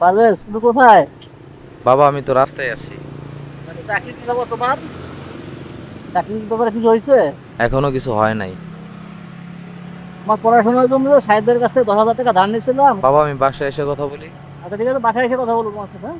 পারভেজ তুমি কোথায়? বাবা আমি তো রাস্তায় আছি। মানে চাকরি কি খবর তোমার? চাকরির ব্যাপারে কিছু হয়েছে? এখনও কিছু হয় নাই। আমার পড়াশোনার জন্য সাহেবদের কাছ থেকে দশ হাজার টাকা ধার নিয়েছিলাম। বাবা আমি বাসায় এসে কথা বলি। আচ্ছা ঠিক আছে বাসায় এসে কথা বলব তোমার সাথে হ্যাঁ?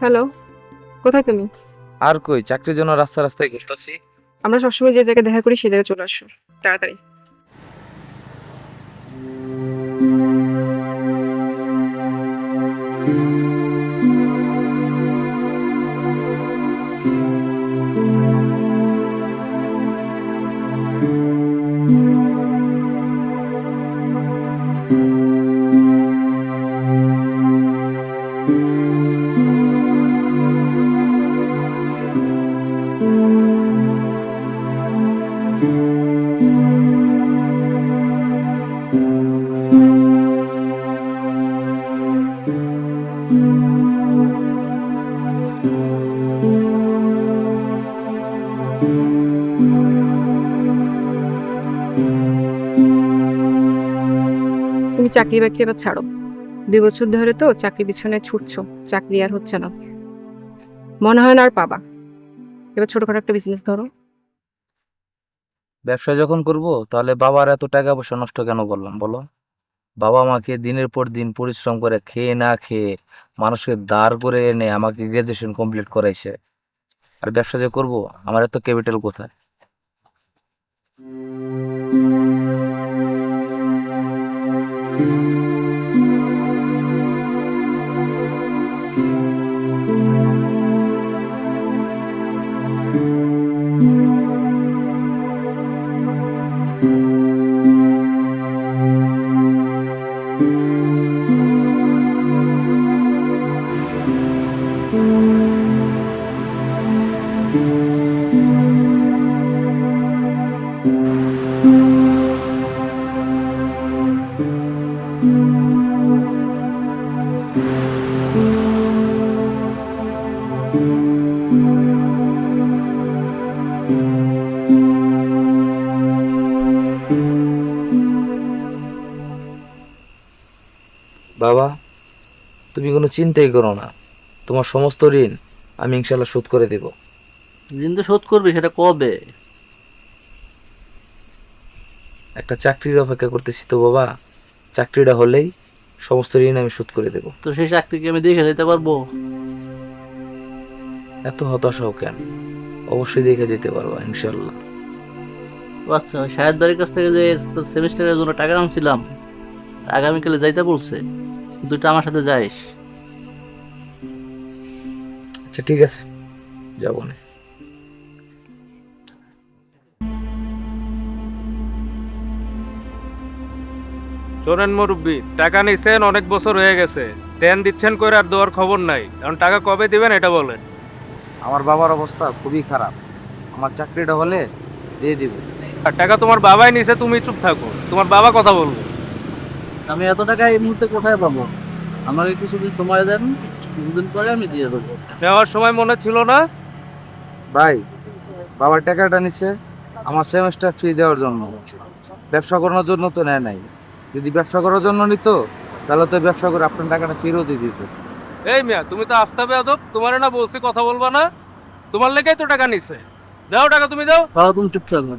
হ্যালো কোথায় তুমি? আর কই চাকরির জন্য রাস্তা রাস্তায় ঘুরতেছি। আমরা সবসময় যে জায়গায় দেখা করি সেই জায়গায় চলে আসো। তাড়াতাড়ি। চাকরি বাকরি এবার ছাড়ো। দুই বছর ধরে তো চাকরি পিছনে ছুটছো, চাকরি আর হচ্ছে না। মনে হয় না আর পাবা। এবার ছোটখাটো একটা বিজনেস ধরো। ব্যবসা যখন করব, তাহলে বাবার এত টাকা পয়সা নষ্ট কেন করলাম, বলো? বাবা আমাকে দিনের পর দিন পরিশ্রম করে খেয়ে না খেয়ে মানুষকে দাঁড় করে এনে আমাকে গ্রাজুয়েশন কমপ্লিট করাইছে। আর ব্যবসা যে করব, আমার এত ক্যাপিটাল কোথায়? বাবা তুমি কোনো চিন্তাই করো না। তোমার সমস্ত ঋণ আমি ইনশাল্লাহ শোধ করে দেব। ঋণ তো শোধ করবে সেটা কবে? একটা চাকরির অপেক্ষা করতেছি তো বাবা। চাকরিটা হলেই সমস্ত ঋণ আমি শোধ করে দেব। তো সেই চাকরিকে আমি দেখে যেতে পারব? এত হতাশাও কেন? অবশ্যই দেখে যেতে পারবা ইনশাল্লাহ আচ্ছা সাহেবদারের কাছ থেকে যে সেমিস্টারের জন্য টাকা আনছিলাম আগামীকালে যাইতে বলছে দুইটা আমার সাথে যাইস। আচ্ছা ঠিক আছে যাব না শোনেন মুরব্বী টাকা নিছেন অনেক বছর হয়ে গেছে। দেন দিচ্ছেন করে আর দেওয়ার খবর নাই। কারণ টাকা কবে দিবেন এটা বলেন। আমার বাবার অবস্থা খুবই খারাপ। আমার চাকরিটা হলে দিয়ে দিব। আর টাকা তোমার বাবাই নিছে তুমি চুপ থাকো। তোমার বাবা কথা বলবে। আমি এত টাকা এই মুহূর্তে কোথায় পাবো? আমাকে কিছুদিন সময় দেন কিছুদিন পরে আমি দিয়ে দেবো। নেওয়ার সময় মনে ছিল না? ভাই বাবার টাকাটা নিছে আমার সেমেস্টার ফি দেওয়ার জন্য। ব্যবসা করানোর জন্য তো নেয় নাই। যদি ব্যবসা করার জন্য নিত তাহলে তো ব্যবসা করে আপনার টাকাটা ফেরতই দিত। এই মিয়া তুমি তো আসতে হবে আদব তোমার না বলছি কথা বলবা না। তোমার লেগেই তো টাকা নিছে। দাও টাকা তুমি দাও। তাহলে তুমি চুপ থাকবে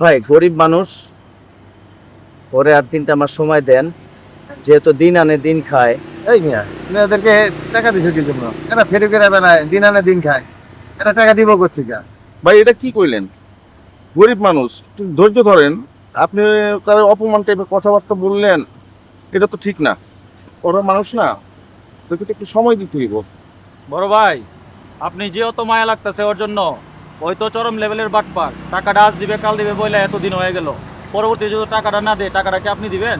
ভাই গরিব মানুষ ওরে আর তিনটা মাস সময় দেন যেহেতু দিন আনে দিন খায়। এই মিয়া তুমি এদেরকে টাকা দিছো কি জন্য? এরা ফেরি করে বেড়ায় দিন আনে দিন খায়। এরা টাকা দিব কোথেকে ভাই এটা কি কইলেন? গরিব মানুষ ধৈর্য ধরেন। আপনি তার অপমান টাইপের কথাবার্তা বললেন এটা তো ঠিক না। ওরা মানুষ না। তোকে তো একটু সময় দিতে হইব। বড় ভাই আপনি যে অত মায়া লাগতেছে ওর জন্য ওই তো চরম লেভেলের বাটপার। টাকাটা আজ দিবে কাল দিবে বলে এতদিন হয়ে গেল। পরবর্তী যদি টাকাটা না দেয় টাকাটা কি আপনি দিবেন?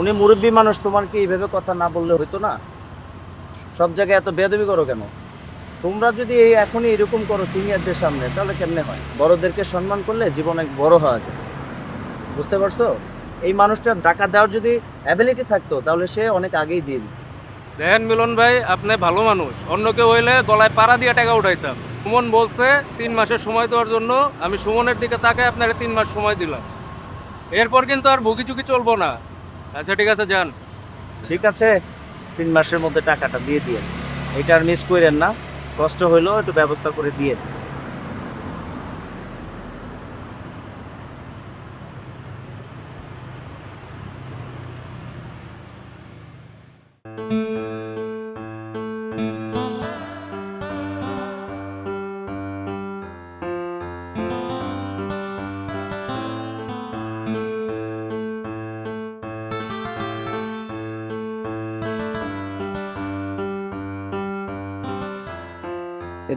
উনি মুরব্বী মানুষ তোমার কি এইভাবে কথা না বললে হইতো না? সব জায়গায় এত বেদবি করো কেন? তোমরা যদি এই এখনই এরকম করো সিনিয়রদের সামনে তাহলে কেমনে হয়? বড়দেরকে সম্মান করলে জীবন এক বড় হওয়া যায়। বুঝতে পারছ? এই মানুষটার টাকা দেওয়ার যদি অ্যাবিলিটি থাকতো তাহলে সে অনেক আগেই দিন। দেখেন মিলন ভাই, আপনি ভালো মানুষ। অন্য কেউ হইলে গলায় পাড়া দিয়ে টাকা উঠাইতাম। সুমন বলছে, তিন মাসের সময় দেওয়ার জন্য আমি সুমনের দিকে তাকে আপনার তিন মাস সময় দিলাম। এরপর কিন্তু আর ভুগি চুকি চলবো না। আচ্ছা ঠিক আছে, যান। ঠিক আছে, তিন মাসের মধ্যে টাকাটা দিয়ে দিয়ে এটা আর মিস করেন না। কষ্ট হইলেও একটু ব্যবস্থা করে দিয়ে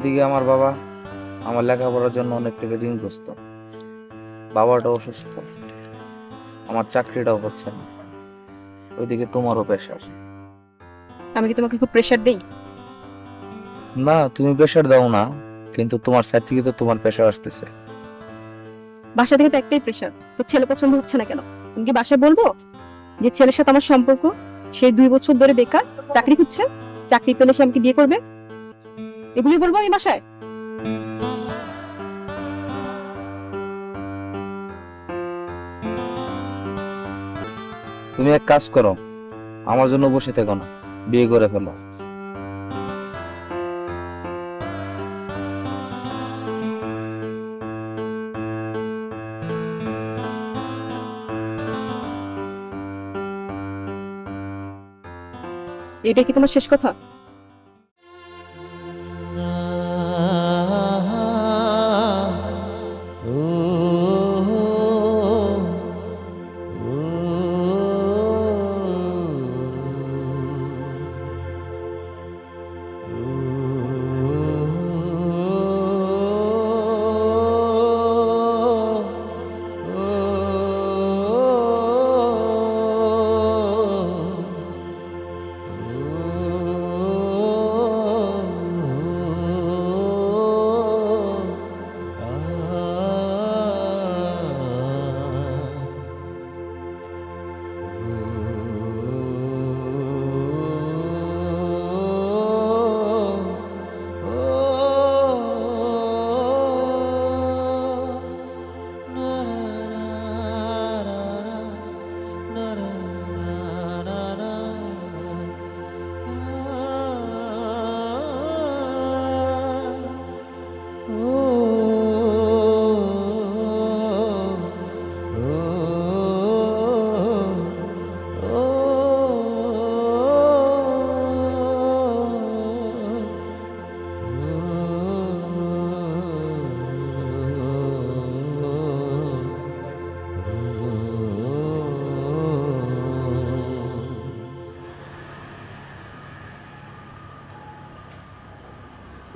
এদিকে আমার বাবা আমার লেখাপড়ার জন্য অনেক টাকা ঋণগ্রস্ত। বাবাটা অসুস্থ। আমার চাকরিটাও হচ্ছে না। ওইদিকে তোমারও প্রেশার। আমি কি তোমাকে খুব প্রেশার দেই? না তুমি প্রেশার দাও না কিন্তু তোমার সাইড থেকে তো তোমার প্রেশার আসতেছে। বাসা থেকে তো একটাই প্রেশার তো ছেলে পছন্দ হচ্ছে না কেন? তুমি কি বাসায় বলব যে ছেলের সাথে আমার সম্পর্ক সে দুই বছর ধরে বেকার চাকরি খুঁজছে চাকরি পেলে সে আমাকে বিয়ে করবে? এগুলি বলব আমি বাসায়? তুমি এক কাজ করো আমার জন্য বসে থেকো না বিয়ে করে ফেলো। এটা কি তোমার শেষ কথা?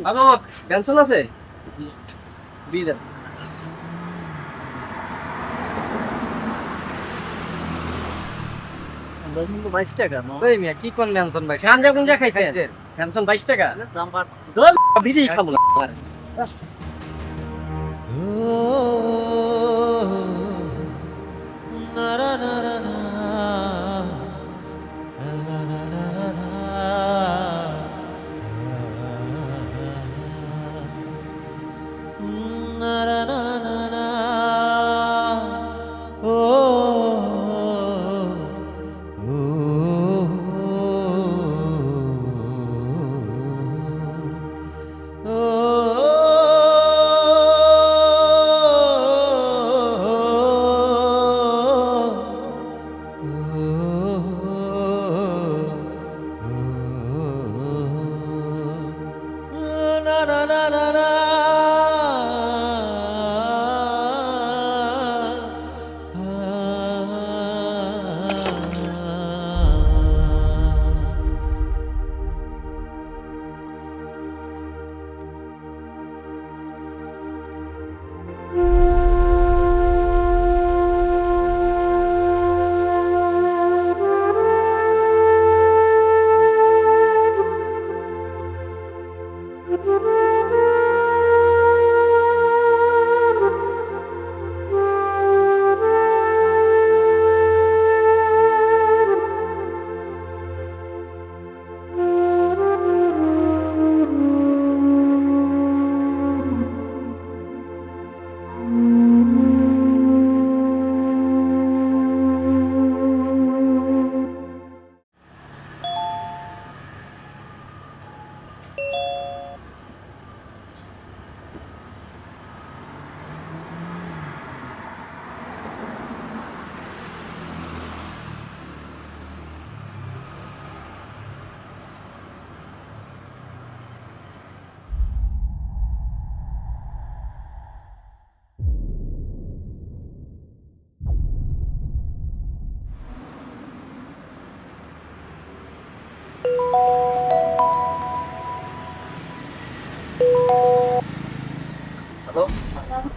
বাবা পেনশন আছে? দিয়ে দেন। বাইশ টাকা কি কোন পেনশন ভাই? সানজা গুঞ্জা খাইছেন? পেনশন বাইশ টাকা? বিড়ি খাব না।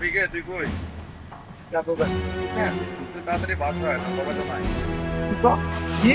আছে তুই কই? হ্যাঁ তাড়াতাড়ি বাস হয় না বাবা তো নাই কি?